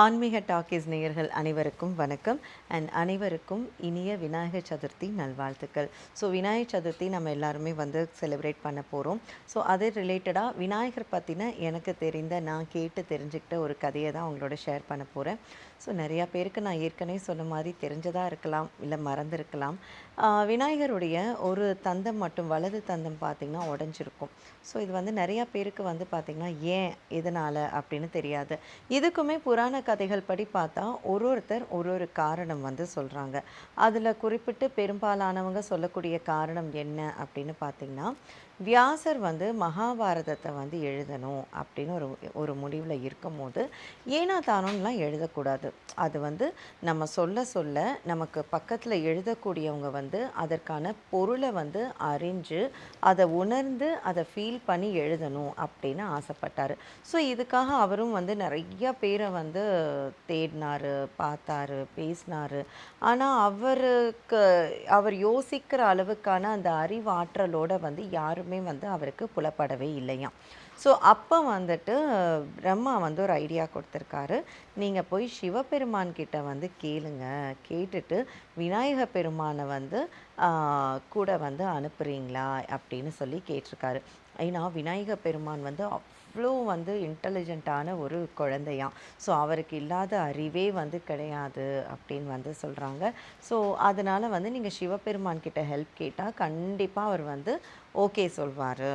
ஆன்மீக டாக்கீஸ் நேயர்கள் அனைவருக்கும் வணக்கம். அண்ட் அனைவருக்கும் இனிய விநாயகர் சதுர்த்தி நல்வாழ்த்துக்கள். ஸோ விநாயகர் சதுர்த்தி நம்ம எல்லாருமே வந்து செலிப்ரேட் பண்ண போகிறோம் ஸோ அது ரிலேட்டடாக விநாயகர் பற்றின எனக்கு தெரிந்த நான் கேட்டு தெரிஞ்சுக்கிட்ட ஒரு கதையை தான் உங்களோட ஷேர் பண்ண போகிறேன் ஸோ நிறையா பேருக்கு நான் ஏற்கனவே சொன்ன மாதிரி தெரிஞ்சதாக இருக்கலாம் இல்லை மறந்துருக்கலாம். விநாயகருடைய ஒரு தந்தம் மட்டும் வலது தந்தம் பார்த்திங்கன்னா உடஞ்சிருக்கும். ஸோ இது வந்து நிறையா பேருக்கு வந்து பார்த்திங்கன்னா ஏன் எதனால் அப்படின்னு தெரியாது. இதுக்குமே புராண கதைகள் படி பார்த்தா ஒரு ஒருத்தர் ஒரு ஒரு காரணம் வந்து சொல்கிறாங்க அதில் குறிப்பிட்டு பெரும்பாலானவங்க சொல்லக்கூடிய காரணம் என்ன அப்படின்னு பார்த்திங்கன்னா வியாசர் வந்து மகாபாரதத்தை வந்து எழுதணும் அப்படின்னு ஒரு ஒரு முடிவில் இருக்கும்போது ஏனா தானோன்னுலாம் எழுதக்கூடாது. அது வந்து நம்ம சொல்ல சொல்ல நமக்கு பக்கத்தில் எழுதக்கூடியவங்க வந்து அதற்கான பொருளை வந்து அறிஞ்சு அதை உணர்ந்து அதை ஃபீல் பண்ணி எழுதணும் அப்படின்னு ஆசைப்பட்டார். ஸோ இதுக்காக அவரும் வந்து நிறைய பேரை வந்து தேடினார் பார்த்தாரு பேசினார். ஆனால் அவருக்கு அவர் யோசிக்கிற அளவுக்கான அந்த அறிவாற்றலோடு வந்து யாரும் வந்து அவருக்கு புலப்படவே இல்லையாம். ஸோ அப்போ வந்துட்டு பிரம்மா வந்து ஒரு ஐடியா கொடுத்துருக்காரு. நீங்கள் போய் சிவபெருமான் கிட்ட வந்து கேளுங்க. கேட்டுட்டு விநாயக பெருமானை வந்து கூட வந்து அனுப்புறீங்களா? அப்படின்னு சொல்லி கேட்டிருக்காரு. ஏன்னா விநாயக பெருமான் வந்து அவ்வளோ வந்து இன்டெலிஜெண்ட்டான ஒரு குழந்தையாம் ஸோ அவருக்கு இல்லாத அறிவே வந்து கிடையாது அப்படின்னு வந்து சொல்கிறாங்க ஸோ அதனால் வந்து நீங்கள் சிவபெருமான் கிட்ட ஹெல்ப் கேட்டால் கண்டிப்பாக அவர் வந்து ஓகே சொல்வார்.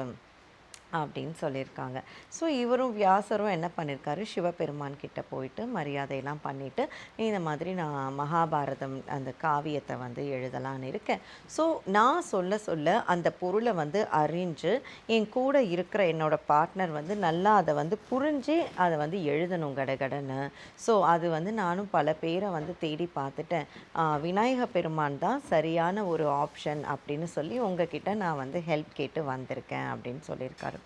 அப்படின்னு சொல்லியிருக்காங்க. ஸோ இவரும் வியாசரும் என்ன பண்ணியிருக்காரு சிவபெருமான் கிட்ட போயிட்டு மரியாதையெல்லாம் பண்ணிவிட்டு இந்த மாதிரி நான் மகாபாரதம் அந்த காவியத்தை வந்து எழுதலான்னு இருக்கேன். ஸோ நான் சொல்ல சொல்ல அந்த பொருளை வந்து அறிஞ்சு என் கூட இருக்கிற என்னோட பார்ட்னர் வந்து நல்லா அதை வந்து புரிஞ்சு அதை வந்து எழுதணும் கடகடன்னு ஸோ அது வந்து நானும் பல பேரை வந்து தேடி பார்த்துட்டேன். விநாயக பெருமான் தான் சரியான ஒரு ஆப்ஷன் அப்படின்னு சொல்லி உங்ககிட்ட நான் வந்து ஹெல்ப் கேட்டு வந்திருக்கேன் அப்படின்னு சொல்லியிருக்காரு.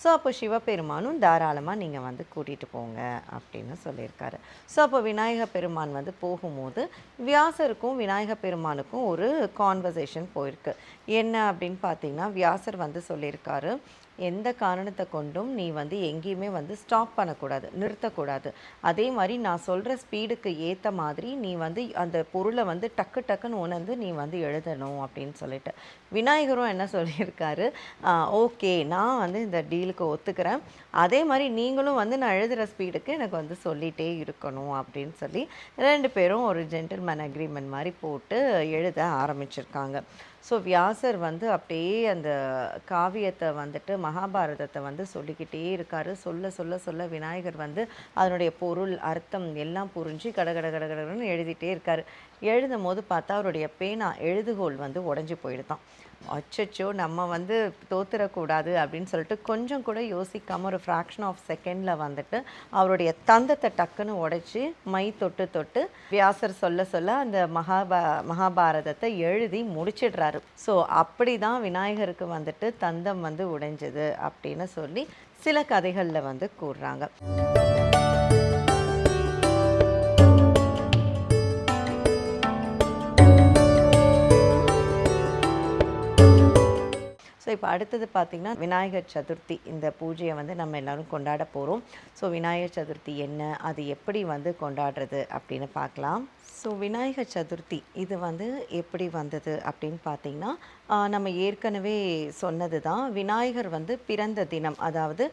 ஸோ அப்போ சிவபெருமானும் தாராளமாக நீங்கள் வந்து கூட்டிகிட்டு போங்க அப்படின்னு சொல்லியிருக்காரு. ஸோ அப்போ விநாயக பெருமான் வந்து போகும்போது வியாசருக்கும் விநாயக பெருமானுக்கும் ஒரு கான்வர்சேஷன் போயிருக்கு. என்ன அப்படின்னு பார்த்தீங்கன்னா வியாசர் வந்து சொல்லியிருக்காரு எந்த காரணத்தை கொண்டும் நீ வந்து எங்கேயுமே வந்து ஸ்டாப் பண்ணக்கூடாது நிறுத்தக்கூடாது. அதே மாதிரி நான் சொல்கிற ஸ்பீடுக்கு ஏற்ற மாதிரி நீ வந்து அந்த பொருளை வந்து டக்கு டக்குன்னு உணர்ந்து நீ வந்து எழுதணும் அப்படின்னு சொல்லிட்டு. விநாயகரும் என்ன சொல்லியிருக்காரு? ஓகே நான் வந்து இந்த டீலுக்கு ஒத்துக்கிறேன். அதே மாதிரி நீங்களும் வந்து நான் எழுதுகிற ஸ்பீடுக்கு எனக்கு வந்து சொல்லிகிட்டே இருக்கணும் அப்படின்னு சொல்லி ரெண்டு பேரும் ஒரு ஜென்டில்மேன் அக்ரிமெண்ட் மாதிரி போட்டு எழுத ஆரம்பிச்சிருக்காங்க. ஸோ வியாசர் வந்து அப்படியே அந்த காவியத்தை வந்துட்டு மகாபாரதத்தை வந்து சொல்லிக்கிட்டே இருக்காரு. சொல்ல சொல்ல சொல்ல விநாயகர் வந்து அதனுடைய பொருள் அர்த்தம் எல்லாம் புரிஞ்சு கட கட எழுதிட்டே இருக்காரு. எழுதும் போது பார்த்தா அவருடைய பேனா எழுதுகோல் வந்து உடஞ்சி போயிடுதான். அச்சச்சோ நம்ம வந்து தோத்துறக்கூடாது அப்படின்னு சொல்லிட்டு கொஞ்சம் கூட யோசிக்காமல் ஒரு ஃப்ராக்ஷன் ஆஃப் செகண்டில் வந்துட்டு அவருடைய தந்தத்தை டக்குன்னு உடைச்சி மை தொட்டு தொட்டு வியாசர் சொல்ல சொல்ல அந்த மகாபா மகாபாரதத்தை எழுதி முடிச்சிடுறாரு. ஸோ அப்படி தான் விநாயகருக்கு வந்துட்டு தந்தம் வந்து உடைஞ்சது அப்படின்னு சொல்லி சில கதைகளில் வந்து கூறுறாங்க. இப்போ அடுத்தது பார்த்திங்கன்னா விநாயகர் சதுர்த்தி இந்த பூஜையை வந்து நம்ம எல்லாரும் கொண்டாட போகிறோம் ஸோ விநாயகர் சதுர்த்தி என்ன? அது எப்படி வந்து கொண்டாடுறது அப்படின்னு பார்க்கலாம். ஸோ விநாயகர் சதுர்த்தி இது வந்து எப்படி வந்தது அப்படின்னு பார்த்தீங்கன்னா நம்ம ஏற்கனவே சொன்னது தான் விநாயகர் வந்து பிறந்த தினம் அதாவது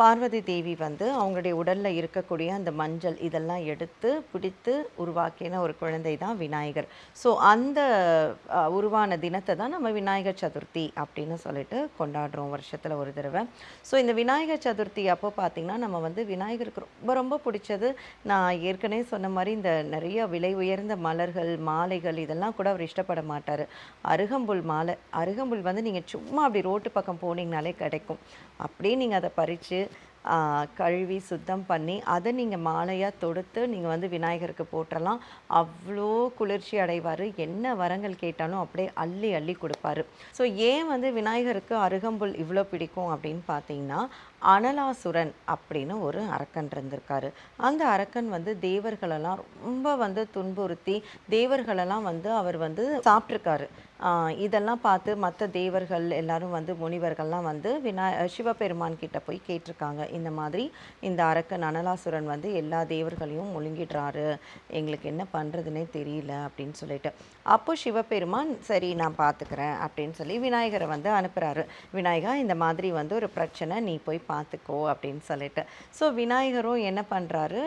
பார்வதி தேவி வந்து அவங்களுடைய உடலில் இருக்கக்கூடிய அந்த மஞ்சள் இதெல்லாம் எடுத்து பிடித்து உருவாக்கின ஒரு குழந்தை தான் விநாயகர். ஸோ அந்த உருவான தினத்தை தான் நம்ம விநாயகர் சதுர்த்தி அப்படின்னு சொல்லிட்டு கொண்டாடுறோம் வருஷத்தில் ஒரு தடவை. ஸோ இந்த விநாயகர் சதுர்த்தி அப்போ பார்த்திங்கன்னா நம்ம வந்து விநாயகருக்கு ரொம்ப ரொம்ப பிடிச்சது. நான் ஏற்கனவே சொன்ன மாதிரி இந்த நிறைய விலை உயர்ந்த மலர்கள் மாலைகள் இதெல்லாம் கூட அவர் இஷ்டப்பட மாட்டார். அருகம்புல் மாலை அருகம்புல் வந்து நீங்கள் சும்மா அப்படி ரோட்டு பக்கம் போனீங்கனாலே கிடைக்கும். அப்படியே நீங்கள் அதை பறித்து கழுவி சுத்தம் பண்ணி அதை நீங்கள் மாலையாக தொடுத்து நீங்கள் வந்து விநாயகருக்கு போட்டுறலாம். அவ்வளோ குளிர்ச்சி அடைவார். என்ன வரங்கள் கேட்டாலும் அப்படியே அள்ளி அள்ளி கொடுப்பாரு. ஸோ ஏன் வந்து விநாயகருக்கு அருகம்புல் இவ்வளோ பிடிக்கும் அப்படின்னு பார்த்தீங்கன்னா அனலாசுரன் அப்படின்னு ஒரு அரக்கன் இருந்திருக்காரு. அந்த அரக்கன் வந்து தேவர்களெல்லாம் ரொம்ப வந்து துன்புறுத்தி தேவர்களெல்லாம் வந்து அவர் வந்து சாப்பிட்ருக்காரு இதெல்லாம் பார்த்து மற்ற தேவர்கள் எல்லாரும் வந்து முனிவர்கள்லாம் வந்து வினா சிவபெருமான் கிட்ட போய் கேட்டிருக்காங்க. இந்த மாதிரி இந்த அரக்கன் அனலாசுரன் வந்து எல்லா தேவர்களையும் முழுங்கிடுறாரு. எங்களுக்கு என்ன பண்ணுறதுனே தெரியல அப்படின்னு சொல்லிட்டு. அப்போ சிவபெருமான் சரி நான் பார்த்துக்கிறேன் அப்படின்னு சொல்லி விநாயகரை வந்து அனுப்புகிறாரு விநாயகா இந்த மாதிரி வந்து ஒரு பிரச்சனை நீ போய் பார்த்துக்கோ அப்படின்னு சொல்லிட்டு. ஸோ விநாயகரும் என்ன பண்ணுறாரு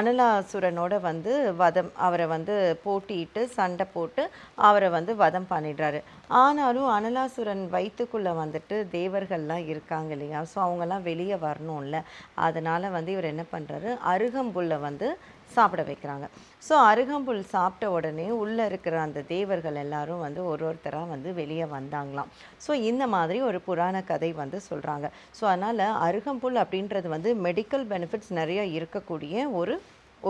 அனலாசுரனோட வந்து வதம் அவரை வந்து போட்டியிட்டு சண்டை போட்டு அவரை வந்து வதம் பண்ணிடுறாரு. ஆனாலும் அனலாசுரன் வயிற்றுக்குள்ளே வந்துட்டு தேவர்கள்லாம் இருக்காங்க இல்லையா? ஸோ அவங்கெல்லாம் வெளியே வரணும்ல. அதனால் வந்து இவர் என்ன பண்ணுறாரு அருகம்புல்லை வந்து சாப்பிட வைக்கிறாங்க. ஸோ அருகம்புல் சாப்பிட்ட உடனே உள்ளே இருக்கிற அந்த தேவர்கள் எல்லாரும் வந்து ஒரு ஒருத்தராக வந்து வெளியே வந்தாங்களாம். ஸோ இந்த மாதிரி ஒரு புராண கதை வந்து சொல்கிறாங்க ஸோ அதனால் அருகம்புல் அப்படின்றது வந்து மெடிக்கல் பெனிஃபிட்ஸ் நிறைய இருக்கக்கூடிய ஒரு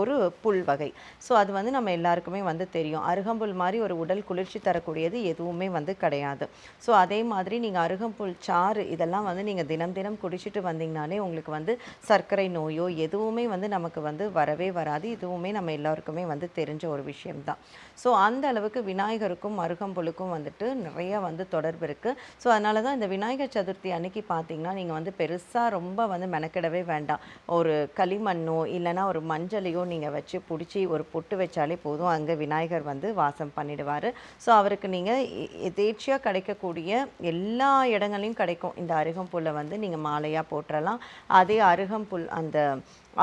ஒரு புல் வகை. ஸோ அது வந்து நம்ம எல்லாருக்குமே வந்து தெரியும். அருகம்புல் மாதிரி ஒரு உடல் குளிர்ச்சி தரக்கூடியது எதுவுமே வந்து கிடையாது. ஸோ அதே மாதிரி நீங்கள் அருகம்புல் சாறு இதெல்லாம் வந்து நீங்கள் தினம் தினம் குடிச்சிட்டு வந்தீங்கனாலே உங்களுக்கு வந்து சர்க்கரை நோயோ எதுவுமே வந்து நமக்கு வந்து வரவே வராது. இதுவுமே நம்ம எல்லாருக்குமே வந்து தெரிஞ்ச ஒரு விஷயம்தான். ஸோ அந்த அளவுக்கு விநாயகருக்கும் அருகம்புலுக்கும் வந்துட்டு நிறைய வந்து தொடர்பு இருக்குது ஸோ அதனால தான் இந்த விநாயகர் சதுர்த்தி அன்னைக்கு பார்த்தீங்கன்னா நீங்கள் வந்து பெருசாக ரொம்ப வந்து மெனக்கிடவே வேண்டாம். ஒரு களிமண்ணோ இல்லைன்னா ஒரு மஞ்சளையோ நீங்கள் வச்சு பிடிச்சி ஒரு பொட்டு வச்சாலே போதும். அங்கே விநாயகர் வந்து வாசம் பண்ணிடுவார். ஸோ அவருக்கு நீங்கள் எதேச்சியாக கிடைக்கக்கூடிய எல்லா இடங்களையும் கிடைக்கும். இந்த அருகம்புல்லை வந்து நீங்கள் மாலையாக போட்டுறலாம் அதே அருகம்புல் அந்த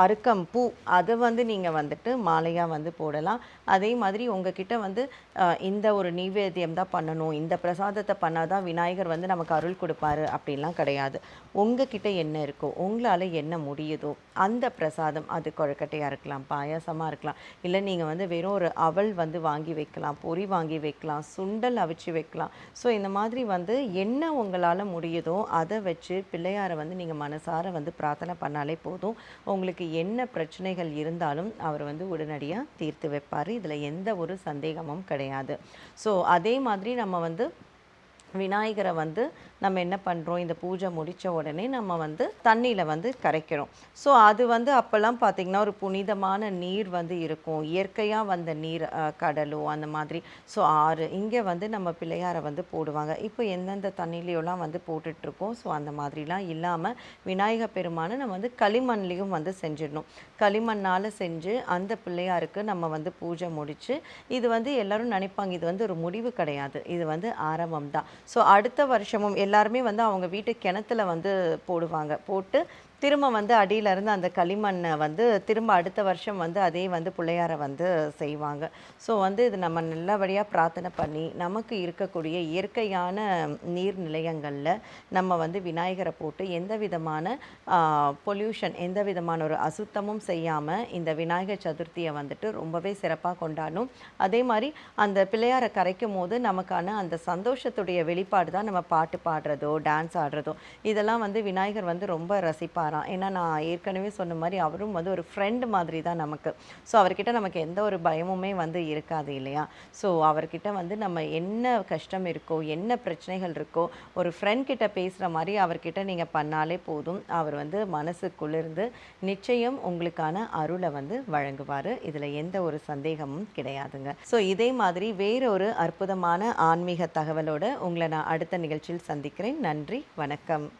அறுக்கம் பூ அதை வந்து நீங்கள் வந்துட்டு மாலையாக வந்து போடலாம். அதே மாதிரி உங்ககிட்ட வந்து இந்த ஒரு நைவேத்தியம் தான் பண்ணணும் இந்த பிரசாதத்தை பண்ணால் தான் விநாயகர் வந்து நமக்கு அருள் கொடுப்பாரு அப்படிலாம் கிடையாது. உங்ககிட்ட என்ன இருக்கோ உங்களால் என்ன முடியுதோ அந்த பிரசாதம் அது கொழுக்கட்டையாக இருக்கலாம் பாயாசமாக இருக்கலாம் இல்லை நீங்கள் வந்து வெறும் ஒரு அவல் வந்து வாங்கி வைக்கலாம் பொரி வாங்கி வைக்கலாம் சுண்டல் அவிச்சு வைக்கலாம். ஸோ இந்த மாதிரி வந்து என்ன உங்களால் முடியுதோ அதை வச்சு பிள்ளையாரை வந்து நீங்கள் மனசார வந்து பிரார்த்தனை பண்ணாலே போதும். உங்களுக்கு என்ன பிரச்சனைகள் இருந்தாலும் அவர் வந்து உடனடியாக தீர்த்து வைப்பார். இதில் எந்த ஒரு சந்தேகமும் கிடையாது. ஸோ அதே மாதிரி நம்ம வந்து விநாயகரை வந்து நம்ம என்ன பண்ணுறோம் இந்த பூஜை முடித்த உடனே நம்ம வந்து தண்ணியில் வந்து கரைக்கிறோம். ஸோ அது வந்து அப்போல்லாம் பார்த்திங்கன்னா ஒரு புனிதமான நீர் வந்து இருக்கும். இயற்கையாக வந்த நீர் கடலோ அந்த மாதிரி. ஸோ ஆறு இங்கே வந்து நம்ம பிள்ளையாரை வந்து போடுவாங்க. இப்போ எந்தெந்த தண்ணிலையோலாம் வந்து போட்டுட்ருக்கோம்? ஸோ அந்த மாதிரிலாம் இல்லாமல் விநாயகர் பெருமானை நம்ம வந்து களிமண்லேயும் வந்து செஞ்சிடணும். களிமண்ணால் செஞ்சு அந்த பிள்ளையாருக்கு நம்ம வந்து பூஜை முடித்து இது வந்து எல்லோரும் நினைப்பாங்க இது வந்து ஒரு முடிவு கிடையாது. இது வந்து ஆரம்பம் தான் ஸோ அடுத்த வருஷமும் எல்லாருமே வந்து அவங்க வீட்டு கிணத்துல வந்து போடுவாங்க. போட்டு திரும்ப வந்து அடியிலருந்து அந்த களிமண்ணை வந்து திரும்ப அடுத்த வருஷம் வந்து அதே வந்து பிள்ளையாரை வந்து செய்வாங்க. ஸோ வந்து இது நம்ம நல்லபடியாக பிரார்த்தனை பண்ணி நமக்கு இருக்கக்கூடிய இயற்கையான நீர் நிலையங்களில் நம்ம வந்து விநாயகரை போட்டு எந்த விதமான பொல்யூஷன் எந்த விதமான ஒரு அசுத்தமும் செய்யாமல் இந்த விநாயகர் சதுர்த்தியை வந்துட்டு ரொம்பவே சிறப்பாக கொண்டாடணும். அதே மாதிரி அந்த பிள்ளையாரை கரைக்கும் போது நமக்கான அந்த சந்தோஷத்துடைய வெளிப்பாடு தான் நம்ம பாட்டு பாடுறதோ டான்ஸ் ஆடுறதோ இதெல்லாம் வந்து விநாயகர் வந்து ரொம்ப ரசிப்பாராம். ஏன்னா நான் ஏற்கனவே சொன்ன மாதிரி அவரும் வந்து ஒரு ஃப்ரெண்டு மாதிரி தான் நமக்கு. ஸோ அவர்கிட்ட நமக்கு எந்த ஒரு பயமுமே வந்து இருக்காது இல்லையா? ஸோ அவர்கிட்ட வந்து நம்ம என்ன கஷ்டம் இருக்கோ என்ன பிரச்சனைகள் இருக்கோ ஒரு ஃப்ரெண்ட் கிட்ட பேசுகிற மாதிரி அவர்கிட்ட நீங்கள் பண்ணாலே போதும். அவர் வந்து மனசுக்குள்ளிருந்து நிச்சயம் உங்களுக்கான அருளை வந்து வழங்குவார். இதில் எந்த ஒரு சந்தேகமும் கிடையாதுங்க. ஸோ இதே மாதிரி வேறொரு அற்புதமான ஆன்மீக தகவலோட உங்களை நான் அடுத்த நிகழ்ச்சியில் சந்திக்கிறேன். நன்றி வணக்கம்.